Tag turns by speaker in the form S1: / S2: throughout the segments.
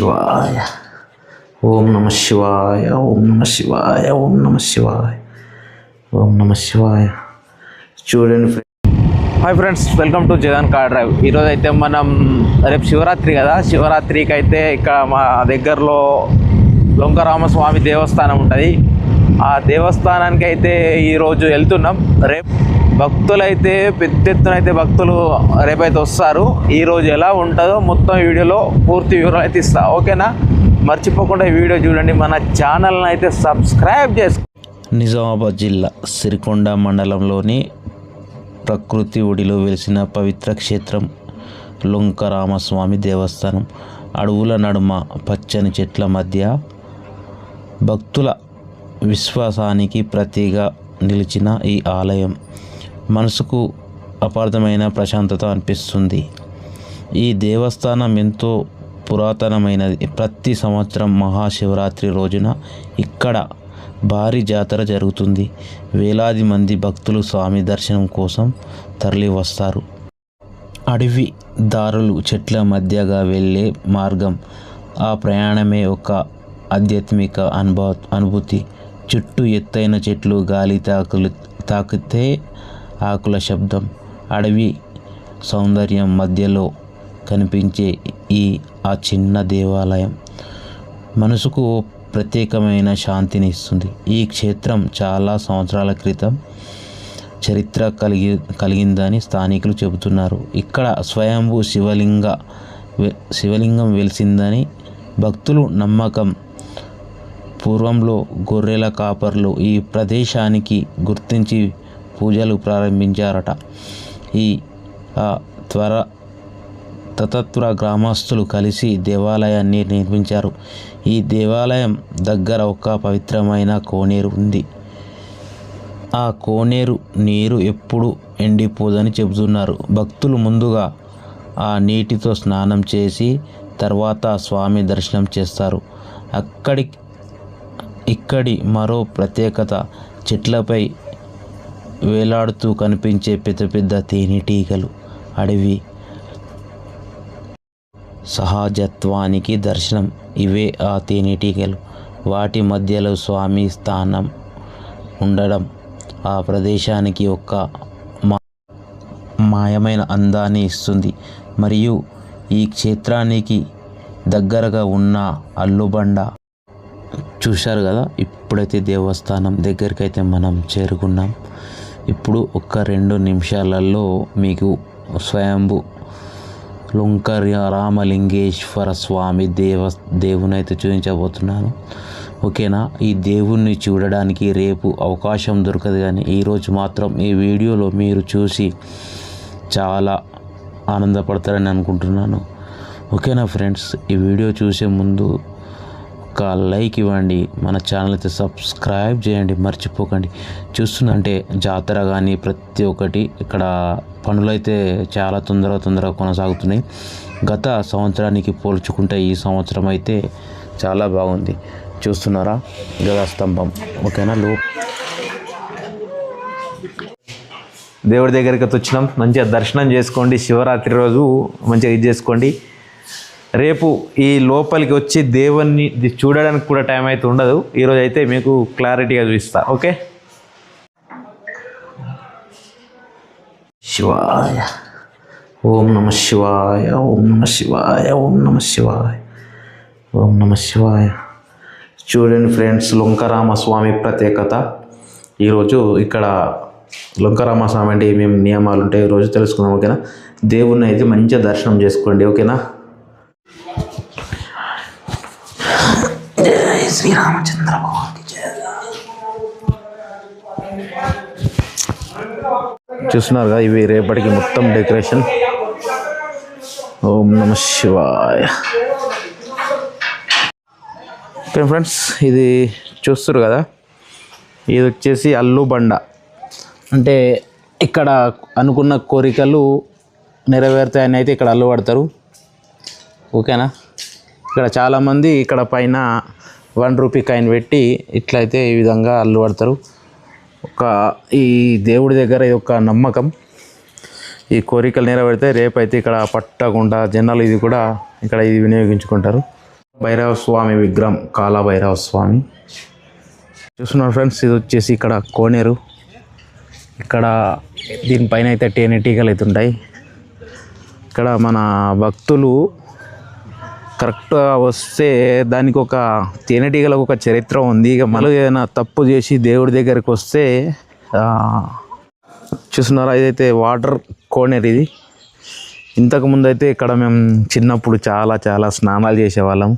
S1: శివాయ. ఓం నమ శివాయ ఓం నమ శివాయ ఓం నమ శివాయ ఓం నమ శివాయ. చూడండి hi friends welcome to Jagan car drive. ఈరోజు అయితే మనం రేపు శివరాత్రి కదా. శివరాత్రికి అయితే ఇక్కడ మా దగ్గరలో లొంకరామస్వామి దేవస్థానం ఉంటుంది. ఆ దేవస్థానానికి అయితే ఈరోజు వెళ్తున్నాం. రేపు భక్తులైతే పెద్ద ఎత్తున అయితే భక్తులు రేపైతే వస్తారు. ఈరోజు ఎలా ఉంటుందో మొత్తం వీడియోలో పూర్తి వివరాలు అయితే ఇస్తా. ఓకేనా? మర్చిపోకుండా ఈ వీడియో చూడండి. మన ఛానల్ని అయితే సబ్స్క్రైబ్ చేసుకో
S2: నిజామాబాద్ జిల్లా సిరికొండ మండలంలోని ప్రకృతి ఒడిలో వెలిసిన పవిత్ర క్షేత్రం లొంకరామస్వామి దేవస్థానం. అడవుల నడుమ పచ్చని చెట్ల మధ్య భక్తుల విశ్వాసానికి ప్రతిగా నిలిచిన ఈ ఆలయం. మనసుకు అపార్థమైన ప్రశాంతత అనిపిస్తుంది. ఈ దేవస్థానం ఎంతో పురాతనమైనది. ప్రతి సంవత్సరం మహాశివరాత్రి రోజున ఇక్కడ భారీ జాతర జరుగుతుంది. వేలాది మంది భక్తులు స్వామి దర్శనం కోసం తరలి వస్తారు అడవి దారులు చెట్ల మధ్యగా వెళ్ళే మార్గం. ఆ ప్రయాణమే ఒక ఆధ్యాత్మిక అనుభవ అనుభూతి. చుట్టూ ఎత్తైన చెట్లు గాలి తాకులు తాకితే ఆకుల శబ్దం అడవి సౌందర్యం మధ్యలో కనిపించే ఈ ఆ చిన్న దేవాలయం మనసుకు ఓ ప్రత్యేకమైన శాంతిని ఇస్తుంది. ఈ క్షేత్రం చాలా సంవత్సరాల క్రితం చరిత్ర కలిగి కలిగిందని స్థానికులు చెబుతున్నారు. ఇక్కడ స్వయంభూ శివలింగ వె- శివలింగం వెలిసిందని భక్తులు నమ్మకం. పూర్వంలో గొర్రెల కాపర్లు ఈ ప్రదేశానికి గుర్తించి పూజలు ప్రారంభించారట. ఈ ఆ త్వర తతత్వ గ్రామస్తులు కలిసి దేవాలయాన్ని నిర్మించారు. ఈ దేవాలయం దగ్గర ఒక పవిత్రమైన కోనేరు ఉంది. ఆ కోనేరు నీరు ఎప్పుడు ఎండిపోదని చెబుతున్నారు. భక్తులు ముందుగా ఆ నీటితో స్నానం చేసి తర్వాత స్వామి దర్శనం చేస్తారు. అక్కడి ఇక్కడి మరో ప్రత్యేకత చెట్లపై వేలాడుతూ కనిపించే పెద్ద పెద్ద తేనెటీగలు అడవి సహజత్వానికి దర్శనం. ఇవే ఆ తేనెటీగలు వాటి మధ్యలో స్వామి స్థానం ఉండడం ఆ ప్రదేశానికి ఒక మా- మాయమైన అందాన్ని ఇస్తుంది. మరియు ఈ క్షేత్రానికి దగ్గరగా ఉన్న అల్లుబండ చూశారు కదా? ఇప్పుడైతే దేవస్థానం దగ్గరికి అయితే మనం చేరుకున్నాం. ఇప్పుడు ఒక్క రెండు నిమిషాలలో మీకు స్వయంభు లుంకర్య రామలింగేశ్వర స్వామి దేవ దేవుని అయితే చూపించబోతున్నాను. ఓకేనా? ఈ దేవుణ్ణి చూడడానికి రేపు అవకాశం దొరకదు కానీ ఈరోజు మాత్రం ఈ వీడియోలో మీరు చూసి చాలా ఆనందపడతారని అనుకుంటున్నాను. ఓకేనా ఫ్రెండ్స్? ఈ వీడియో చూసే ముందు ఒక లైక్ ఇవ్వండి మన ఛానల్ అయితే సబ్స్క్రైబ్ చేయండి మర్చిపోకండి. చూస్తుందంటే జాతర కానీ ప్రతి ఒక్కటి ఇక్కడ పనులు అయితే చాలా తొందరగా తొందరగా కొనసాగుతున్నాయి. గత సంవత్సరానికి పోల్చుకుంటే ఈ సంవత్సరం అయితే చాలా బాగుంది. చూస్తున్నారా? గదా ఓకేనా? లో
S1: దేవుడి దగ్గరికి అయితే వచ్చినాం. మంచిగా దర్శనం చేసుకోండి. శివరాత్రి రోజు మంచిగా ఇది చేసుకోండి. రేపు ఈ లోపలికి వచ్చి దేవుణ్ణి చూడడానికి కూడా టైం అయితే ఉండదు. ఈరోజు అయితే మీకు క్లారిటీగా చూపిస్తా ఓకే శివాయ ఓం నమ శివాయ ఓం నమ శివాయ ఓం నమ శివాయ ఓం నమ శివాయ. చూడండి ఫ్రెండ్స్ లొంకరామస్వామి ప్రత్యేకత. ఈరోజు ఇక్కడ లొంకరామస్వామి అంటే ఏమేమి నియమాలు ఉంటాయి ఈరోజు తెలుసుకుందాం ఓకేనా దేవుణ్ణి అయితే మంచిగా దర్శనం చేసుకోండి ఓకేనా జయ శ్రీరామచంద్ర భగవాన్కి చూస్తున్నారుగా ఇవి రేపటికి మొత్తం డెకరేషన్. ఓం నమ శివాయ. ఓకే ఫ్రెండ్స్ ఇది చూస్తారు కదా? ఇది వచ్చేసి అల్లు బండ. అంటే ఇక్కడ అనుకున్న కోరికలు నెరవేరుతాయని అయితే ఇక్కడ అల్లు పడతారు. ఓకేనా? ఇక్కడ చాలామంది ఇక్కడ పైన వన్ రూపీ కాయిన్ పెట్టి ఇట్లయితే ఈ విధంగా అల్లు పడతారు. ఒక ఈ దేవుడి దగ్గర ఇది ఒక నమ్మకం. ఈ కోరికలు నెరవేరితే రేపైతే ఇక్కడ పట్టకుండా జనాలు ఇది కూడా ఇక్కడ ఇది వినియోగించుకుంటారు. భైరవ స్వామి విగ్రహం కాలభైరవ స్వామి. చూస్తున్నారు ఫ్రెండ్స్ ఇది వచ్చేసి ఇక్కడ కోనేరు. ఇక్కడ దీనిపైన అయితే తేనెటీగలు అయితే ఉంటాయి. ఇక్కడ మన భక్తులు కరెక్ట్గా వస్తే దానికి ఒక తేనెటీగలకు ఒక చరిత్ర ఉంది. ఇక మళ్ళీ ఏదైనా తప్పు చేసి దేవుడి దగ్గరికి వస్తే చూస్తున్నారా? ఇదైతే వాటర్ కోనేరు ఇది. ఇంతకుముందు అయితే ఇక్కడ మేము చిన్నప్పుడు చాలా చాలా స్నానాలు చేసేవాళ్ళం.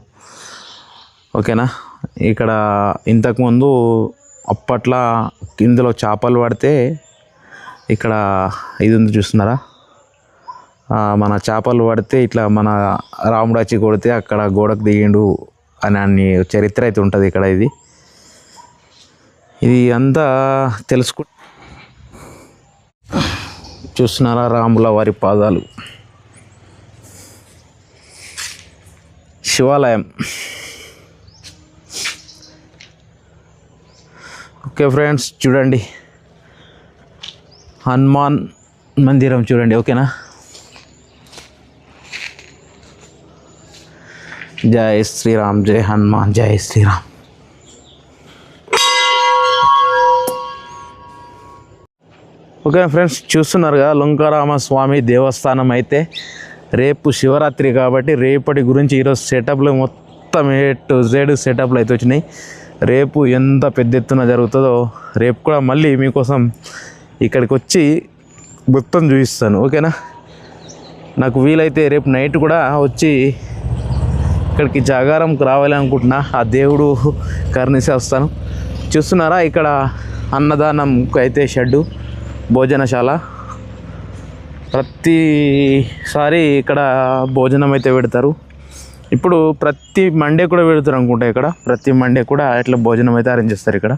S1: ఓకేనా? ఇక్కడ ఇంతకుముందు అప్పట్లో ఇందులో చేపలు పడితే ఇక్కడ ఇది ఉంది చూస్తున్నారా? మన చేపలు పడితే ఇట్లా మన రాముడు వచ్చి కొడితే అక్కడ గోడకు దిగిండు అని అన్ని చరిత్ర అయితే ఉంటుంది ఇక్కడ ఇది. ఇది అంతా తెలుసుకు చూస్తున్నారా రాముల వారి పాదాలు? శివాలయం. ఓకే ఫ్రెండ్స్ చూడండి. హనుమాన్ మందిరం చూడండి ఓకేనా? జై శ్రీరామ్ జై హనుమాన్ జై శ్రీరామ్. ఓకే ఫ్రెండ్స్ చూస్తున్నారుగా లుంకారామ స్వామి దేవస్థానం అయితే రేపు శివరాత్రి కాబట్టి రేపటి గురించి ఈరోజు సెటప్లు మొత్తం ఏ టు జెడ్ సెటప్లు అయితే వచ్చినాయి. రేపు ఎంత పెద్ద ఎత్తున జరుగుతుందో రేపు కూడా మళ్ళీ మీకోసం ఇక్కడికి వచ్చి మొత్తం చూపిస్తాను. ఓకేనా? నాకు వీలైతే రేపు నైట్ కూడా వచ్చి ఇక్కడికి జాగారంకి రావాలనుకుంటున్నా. ఆ దేవుడు కరుణిసి వస్తాను. చూస్తున్నారా ఇక్కడ అన్నదానం అయితే షెడ్డు భోజనశాల. ప్రతిసారి ఇక్కడ భోజనం అయితే పెడతారు. ఇప్పుడు ప్రతి మండే కూడా పెడతారు అనుకుంటా ఇక్కడ. ప్రతి మండే కూడా ఇట్లా భోజనం అయితే అరేంజ్ చేస్తారు ఇక్కడ.